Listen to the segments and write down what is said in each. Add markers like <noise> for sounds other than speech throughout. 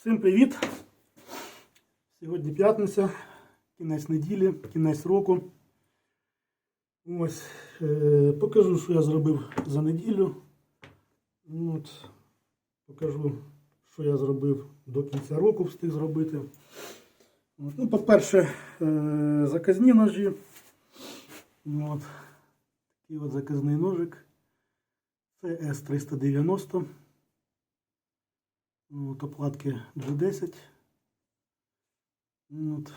Всім привіт! Сьогодні п'ятниця, кінець неділі, кінець року. Ось, е, покажу, що я зробив за неділю. Ну, От, покажу, що я зробив до кінця року, встиг зробити. От, ну, по-перше, е, заказні ножі. От, такий от заказний ножик. Це С390. От оплатки G10. Ну, От.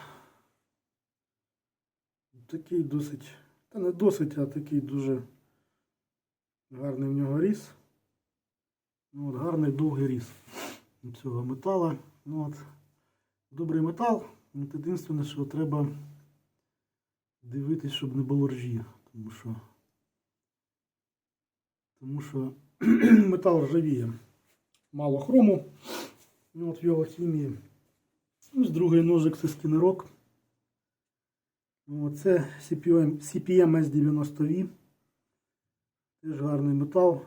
Такий досить, та не досить, а такий дуже гарний в нього ріс. Ну, от, гарний довгий ріс цього метала. Ну, от, добрий метал. От, єдине, що треба дивитись, щоб не було ржі. Тому що, тому що <clears throat> метал ржавіє мало хрому. Ну, от в його хімії. Ось другий ножик це скінерок. Ну, Це CPM, CPM S90V. Теж гарний метал.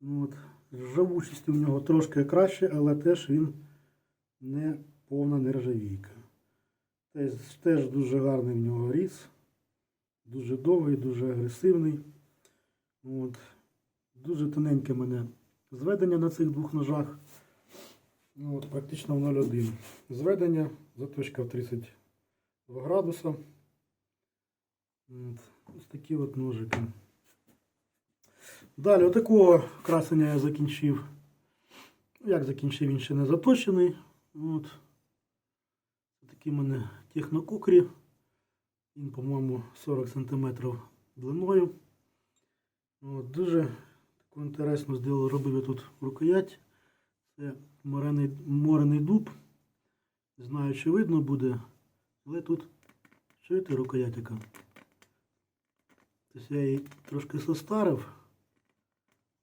Ну, от, Ржавучість у нього трошки краще, але теж він не повна нержавійка. Теж, теж дуже гарний в нього ріс. Дуже довгий, дуже агресивний. От. Дуже тоненьке мене зведення на цих двох ножах. Ну, от, практично в 0,1. Зведення, заточка в 32 градуса. От, ось такі от ножики. Далі, отакого красення я закінчив. Як закінчив, він ще не заточений. От. Такий в мене технокукрі. Він, по-моєму, 40 см длиною. От, дуже таку інтересну зробив, робив я тут рукоять. Це морений, морений дуб. Не знаю, чи видно буде, але тут чуєте рукоять яка. Тобто я її трошки состарив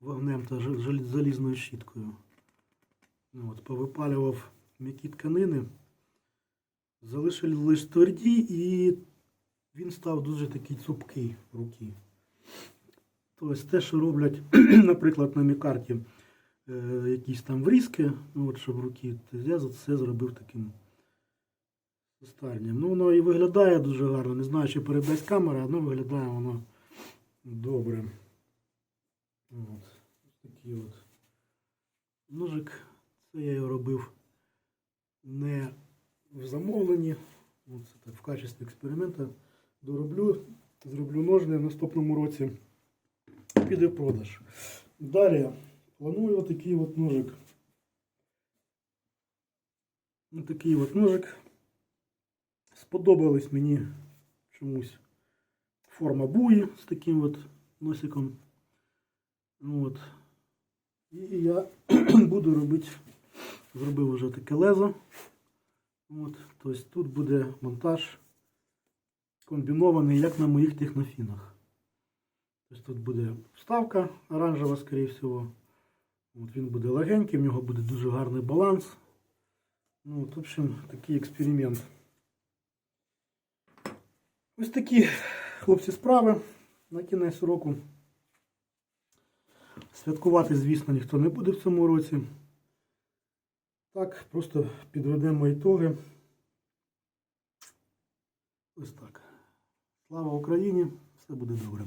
вогнем та залізною щіткою. Ну, от, повипалював м'які тканини. Залишили лише тверді і він став дуже такий цупкий в руки. Тобто те, що роблять, <clears throat> наприклад, на мікарті якісь там врізки, ну от щоб руки, я за це зробив таким старнім. Ну, воно і виглядає дуже гарно. Не знаю, чи передасть камера, але виглядає воно добре. От. Ось такий от ножик. Це я його робив не в замовленні. От це так в качестві експерименту дороблю, зроблю ножни в наступному році піде в продаж. Далі планую отакий от ножик. Отакий от ножик. Сподобалась мені чомусь форма буї з таким от носиком. От. І я <clears throat> буду робити, зробив вже таке лезо. От. Тобто тут буде монтаж комбінований, як на моїх технофінах. Тобто тут буде вставка оранжева, скоріше всього. От він буде легенький, в нього буде дуже гарний баланс. Ну, от, в общем, такий експеримент. Ось такі хлопці справи на кінець року. Святкувати, звісно, ніхто не буде в цьому році. Так, просто підведемо ітоги. Ось так. Слава Україні! Все буде добре.